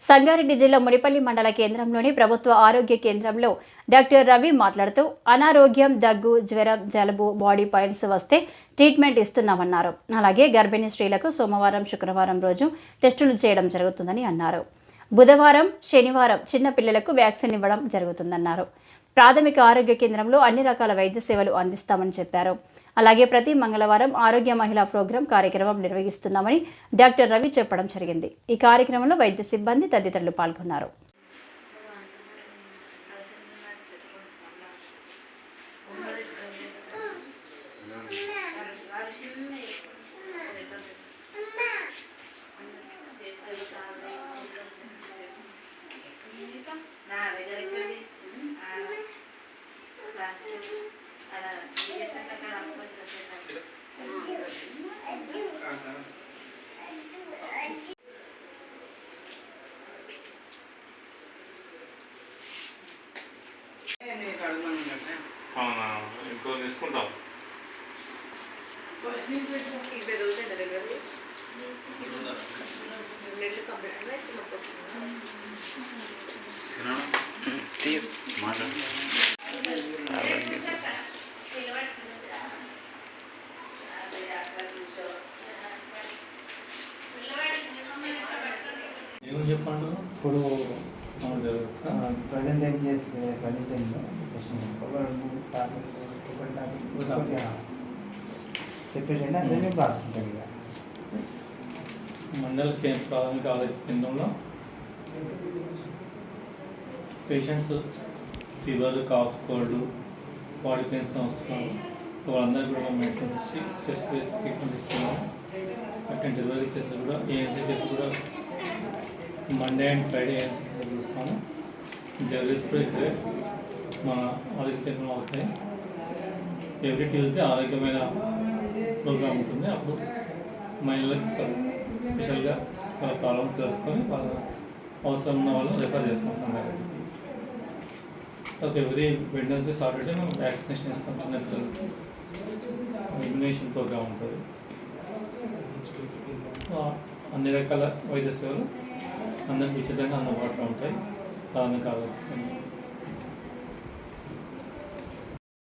సంగారెడ్డి జిల్లా మునిపల్లి మండల కేంద్రంలోని ప్రభుత్వ ఆరోగ్య కేంద్రంలో డాక్టర్ రవి మాట్లాడుతూ అనారోగ్యం దగ్గు జ్వరం జలుబు బాడీ పాయింట్స్ వస్తే ట్రీట్మెంట్ ఇస్తున్నామన్నారు. అలాగే గర్భిణీ స్త్రీలకు సోమవారం శుక్రవారం రోజు టెస్టులు చేయడం జరుగుతుందని అన్నారు. బుధవారం శనివారం చిన్నపిల్లలకు వ్యాక్సిన్ ఇవ్వడం జరుగుతుందన్నారు. ప్రాథమిక ఆరోగ్య కేంద్రంలో అన్ని రకాల వైద్య సేవలు అందిస్తామని చెప్పారు. అలాగే ప్రతి మంగళవారం ఆరోగ్య మహిళా ప్రోగ్రాం కార్యక్రమం నిర్వహిస్తున్నామని డాక్టర్ రవి చెప్పడం జరిగింది. ఈ కార్యక్రమంలో వైద్య సిబ్బంది తదితరులు పాల్గొన్నారు. క్లాస్ ఆడ చేసాక అక్కడ అనుకోవచ్చు అవునా? ఇంకో తీసుకుంటాం. ఏమని చెప్పండు ఇప్పుడు ప్రజెంట్ ఏం చేస్తుంది ప్రజెంట్ అదే మేము రాసుకుంటాం ఇక. మండల ప్రాథమిక ఆరోగ్య కేంద్రంలో patients fever cough cold body pains వస్తున్నారు సో వాళ్ళందరికీ కూడా మెడిసిన్స్ ఇచ్చి టెస్ట్ వేసి ట్రీట్మెంట్ ఇస్తున్నాము. అట్లా డెలివరీ కేసులు కూడా ఏఎన్సీ కేసు కూడా Monday and Friday ANC cases చూస్తాము. డెలివరీస్ కూడా ఇక్కడే మన ఆరోగ్య కేంద్రంలో అవుతాయి. ఎవ్రీ ట్యూస్డే ఆరోగ్యమైన ప్రోగ్రామ్ ఉంటుంది. అప్పుడు మహిళలకు స్పెషల్గా వాళ్ళ ప్రాబ్లం తెలుసుకొని వాళ్ళ అవసరం ఉన్న వాళ్ళు రిఫర్ చేస్తాం సంగారెడ్డికి ఓకే ఎవ్రీ వెడ్నెస్డే సాటర్డే మేము వ్యాక్సినేషన్ ఇస్తాం చిన్నపిల్లలకి ఇమ్యునేషన్ ప్రోగ్రామ్ ఉంటుంది. అన్ని రకాల వైద్య సేవలు అందరికి ఉచితంగా అందుబాటులో ఉంటాయి. ప్రాథమిక కాదు.